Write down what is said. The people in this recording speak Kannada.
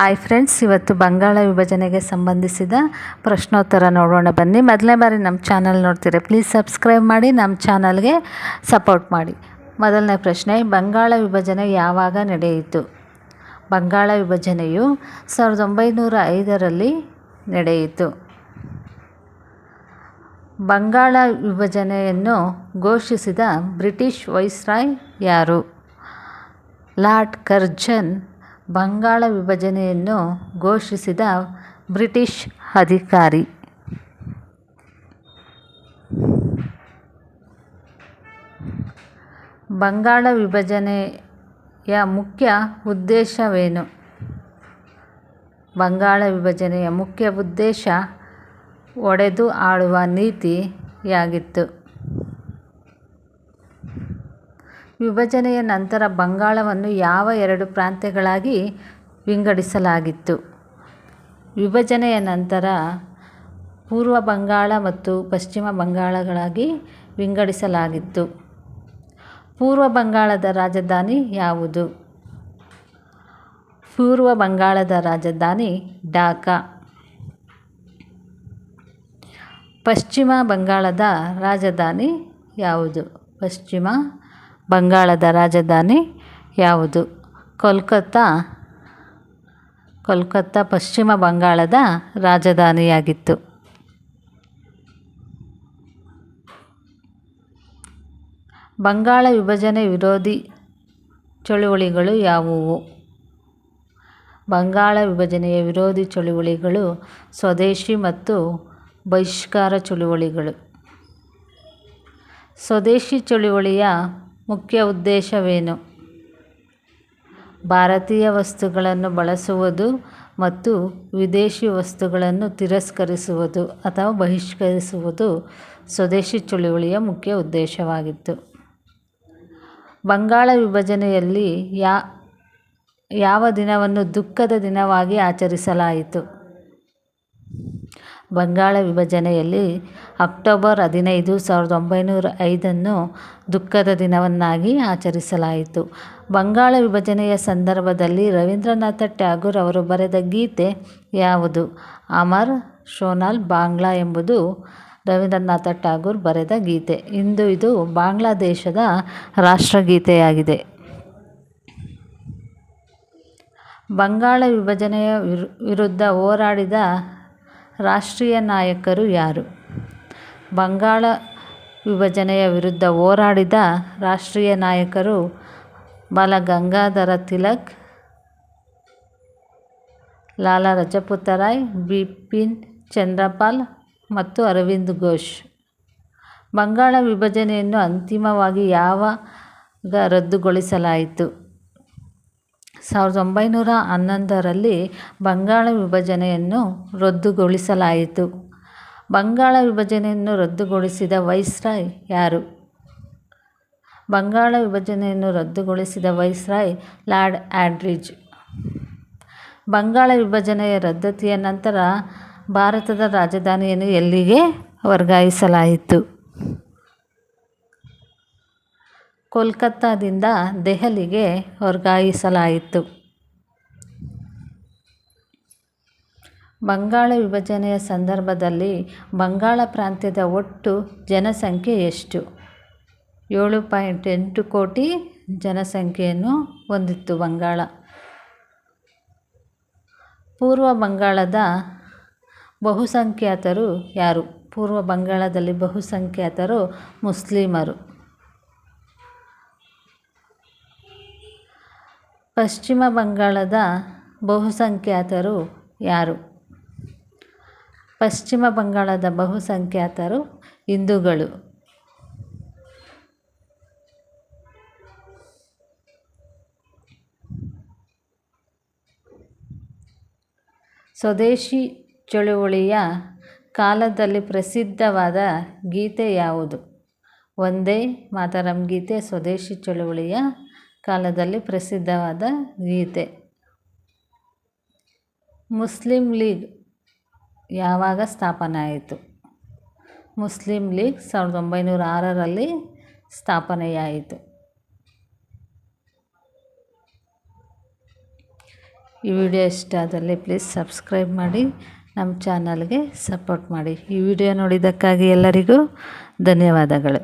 ಹಾಯ್ ಫ್ರೆಂಡ್ಸ್, ಇವತ್ತು ಬಂಗಾಳ ವಿಭಜನೆಗೆ ಸಂಬಂಧಿಸಿದ ಪ್ರಶ್ನೋತ್ತರ ನೋಡೋಣ ಬನ್ನಿ. ಮೊದಲನೇ ಬಾರಿ ನಮ್ಮ ಚಾನಲ್ ನೋಡ್ತೀರಾ ಪ್ಲೀಸ್ ಸಬ್ಸ್ಕ್ರೈಬ್ ಮಾಡಿ, ನಮ್ಮ ಚಾನಲ್ಗೆ ಸಪೋರ್ಟ್ ಮಾಡಿ. ಮೊದಲನೇ ಪ್ರಶ್ನೆ, ಬಂಗಾಳ ವಿಭಜನೆ ಯಾವಾಗ ನಡೆಯಿತು? ಬಂಗಾಳ ವಿಭಜನೆಯು ಸಾವಿರದ ಒಂಬೈನೂರ ಐದರಲ್ಲಿ ನಡೆಯಿತು. ಬಂಗಾಳ ವಿಭಜನೆಯನ್ನು ಘೋಷಿಸಿದ ಬ್ರಿಟಿಷ್ ವೈಸ್ರಾಯ್ ಯಾರು? ಲಾರ್ಡ್ ಕರ್ಜನ್ ಬಂಗಾಳ ವಿಭಜನೆಯನ್ನು ಘೋಷಿಸಿದ ಬ್ರಿಟಿಷ್ ಅಧಿಕಾರಿ. ಬಂಗಾಳ ವಿಭಜನೆಯ ಮುಖ್ಯ ಉದ್ದೇಶವೇನು? ಬಂಗಾಳ ವಿಭಜನೆಯ ಮುಖ್ಯ ಉದ್ದೇಶ, ಒಡೆದು ಆಳುವ ನೀತಿಯಾಗಿತ್ತು. ವಿಭಜನೆಯ ನಂತರ ಬಂಗಾಳವನ್ನು ಯಾವ ಎರಡು ಪ್ರಾಂತ್ಯಗಳಾಗಿ ವಿಂಗಡಿಸಲಾಗಿತ್ತು? ವಿಭಜನೆಯ ನಂತರ ಪೂರ್ವ ಬಂಗಾಳ ಮತ್ತು ಪಶ್ಚಿಮ ಬಂಗಾಳಗಳಾಗಿ ವಿಂಗಡಿಸಲಾಗಿತ್ತು. ಪೂರ್ವ ಬಂಗಾಳದ ರಾಜಧಾನಿ ಯಾವುದು? ಪೂರ್ವ ಬಂಗಾಳದ ರಾಜಧಾನಿ ಢಾಕಾ. ಪಶ್ಚಿಮ ಬಂಗಾಳದ ರಾಜಧಾನಿ ಯಾವುದು? ಪಶ್ಚಿಮ ಬಂಗಾಳದ ರಾಜಧಾನಿ ಯಾವುದು? ಕೋಲ್ಕತ್ತಾ. ಕೋಲ್ಕತ್ತಾ ಪಶ್ಚಿಮ ಬಂಗಾಳದ ರಾಜಧಾನಿಯಾಗಿತ್ತು. ಬಂಗಾಳ ವಿಭಜನೆ ವಿರೋಧಿ ಚಳುವಳಿಗಳು ಯಾವುವು? ಬಂಗಾಳ ವಿಭಜನೆಯ ವಿರೋಧಿ ಚಳುವಳಿಗಳು ಸ್ವದೇಶಿ ಮತ್ತು ಬಹಿಷ್ಕಾರ ಚಳುವಳಿಗಳು. ಸ್ವದೇಶಿ ಚಳುವಳಿಯ ಮುಖ್ಯ ಉದ್ದೇಶವೇನು? ಭಾರತೀಯ ವಸ್ತುಗಳನ್ನು ಬಳಸುವುದು ಮತ್ತು ವಿದೇಶಿ ವಸ್ತುಗಳನ್ನು ತಿರಸ್ಕರಿಸುವುದು ಅಥವಾ ಬಹಿಷ್ಕರಿಸುವುದು ಸ್ವದೇಶಿ ಚಳುವಳಿಯ ಮುಖ್ಯ ಉದ್ದೇಶವಾಗಿತ್ತು. ಬಂಗಾಳ ವಿಭಜನೆಯಲ್ಲಿ ಯಾವ ದಿನವನ್ನು ದುಃಖದ ದಿನವಾಗಿ ಆಚರಿಸಲಾಯಿತು? ಬಂಗಾಳ ವಿಭಜನೆಯಲ್ಲಿ ಅಕ್ಟೋಬರ್ ಹದಿನೈದು ಸಾವಿರದ ಒಂಬೈನೂರ ಐದನ್ನು ದುಃಖದ ದಿನವನ್ನಾಗಿ ಆಚರಿಸಲಾಯಿತು. ಬಂಗಾಳ ವಿಭಜನೆಯ ಸಂದರ್ಭದಲ್ಲಿ ರವೀಂದ್ರನಾಥ ಟ್ಯಾಗೂರ್ ಅವರು ಬರೆದ ಗೀತೆ ಯಾವುದು? ಅಮರ್ ಶೋನಾಲ್ ಬಾಂಗ್ಲಾ ಎಂಬುದು ರವೀಂದ್ರನಾಥ ಟ್ಯಾಗೂರ್ ಬರೆದ ಗೀತೆ. ಇಂದು ಇದು ಬಾಂಗ್ಲಾದೇಶದ ರಾಷ್ಟ್ರಗೀತೆಯಾಗಿದೆ. ಬಂಗಾಳ ವಿಭಜನೆಯ ವಿರುದ್ಧ ಹೋರಾಡಿದ ರಾಷ್ಟ್ರೀಯ ನಾಯಕರು ಯಾರು? ಬಂಗಾಳ ವಿಭಜನೆಯ ವಿರುದ್ಧ ಹೋರಾಡಿದ ರಾಷ್ಟ್ರೀಯ ನಾಯಕರು ಬಾಲ ಗಂಗಾಧರ ತಿಲಕ್, ಲಾಲಾ ರಜಪೂತರಾಯ್ ರಾಯ್ ಬಿಪಿನ್ ಚಂದ್ರಪಾಲ್ ಮತ್ತು ಅರವಿಂದ್ ಘೋಷ್. ಬಂಗಾಳ ವಿಭಜನೆಯನ್ನು ಅಂತಿಮವಾಗಿ ಯಾವಾಗ ರದ್ದುಗೊಳಿಸಲಾಯಿತು? ಸಾವಿರದ ಒಂಬೈನೂರ ಹನ್ನೊಂದರಲ್ಲಿ ಬಂಗಾಳ ವಿಭಜನೆಯನ್ನು ರದ್ದುಗೊಳಿಸಲಾಯಿತು. ಬಂಗಾಳ ವಿಭಜನೆಯನ್ನು ರದ್ದುಗೊಳಿಸಿದ ವೈಸ್ರಾಯ್ ಯಾರು? ಬಂಗಾಳ ವಿಭಜನೆಯನ್ನು ರದ್ದುಗೊಳಿಸಿದ ವೈಸ್ರಾಯ್ ಲಾರ್ಡ್ ಆಡ್ರಿಜ್ ಬಂಗಾಳ ವಿಭಜನೆಯ ರದ್ದತಿಯ ನಂತರ ಭಾರತದ ರಾಜಧಾನಿಯನ್ನು ಎಲ್ಲಿಗೆ ವರ್ಗಾಯಿಸಲಾಯಿತು? ಕೋಲ್ಕತ್ತಾದಿಂದ ದೆಹಲಿಗೆ ವರ್ಗಾಯಿಸಲಾಯಿತು. ಬಂಗಾಳ ವಿಭಜನೆಯ ಸಂದರ್ಭದಲ್ಲಿ ಬಂಗಾಳ ಪ್ರಾಂತ್ಯದ ಒಟ್ಟು ಜನಸಂಖ್ಯೆ ಎಷ್ಟು? ಏಳು ಪಾಯಿಂಟ್ ಎಂಟು ಕೋಟಿ ಜನಸಂಖ್ಯೆಯನ್ನು ಹೊಂದಿತ್ತು ಬಂಗಾಳ. ಪೂರ್ವ ಬಂಗಾಳದ ಬಹುಸಂಖ್ಯಾತರು ಯಾರು? ಪೂರ್ವ ಬಂಗಾಳದಲ್ಲಿ ಬಹುಸಂಖ್ಯಾತರು ಮುಸ್ಲಿಮರು. ಪಶ್ಚಿಮ ಬಂಗಾಳದ ಬಹುಸಂಖ್ಯಾತರು ಯಾರು? ಪಶ್ಚಿಮ ಬಂಗಾಳದ ಬಹುಸಂಖ್ಯಾತರು ಹಿಂದೂಗಳು. ಸ್ವದೇಶಿ ಚಳುವಳಿಯ ಕಾಲದಲ್ಲಿ ಪ್ರಸಿದ್ಧವಾದ ಗೀತೆ ಯಾವುದು? ಒಂದೇ ಮಾತರಂ ಗೀತೆ ಸ್ವದೇಶಿ ಚಳುವಳಿಯ ಕಾಲದಲ್ಲಿ ಪ್ರಸಿದ್ಧವಾದ ಗೀತೆ. ಮುಸ್ಲಿಂ ಲೀಗ್ ಯಾವಾಗ ಸ್ಥಾಪನೆ ಆಯಿತು? ಮುಸ್ಲಿಂ ಲೀಗ್ ಸಾವಿರದ ಒಂಬೈನೂರ ಆರರಲ್ಲಿ ಸ್ಥಾಪನೆಯಾಯಿತು. ಈ ವಿಡಿಯೋ ಇಷ್ಟ ಆದಲ್ಲಿ ಪ್ಲೀಸ್ ಸಬ್ಸ್ಕ್ರೈಬ್ ಮಾಡಿ, ನಮ್ಮ ಚಾನಲ್ಗೆ ಸಪೋರ್ಟ್ ಮಾಡಿ. ಈ ವಿಡಿಯೋ ನೋಡಿದ್ದಕ್ಕಾಗಿ ಎಲ್ಲರಿಗೂ ಧನ್ಯವಾದಗಳು.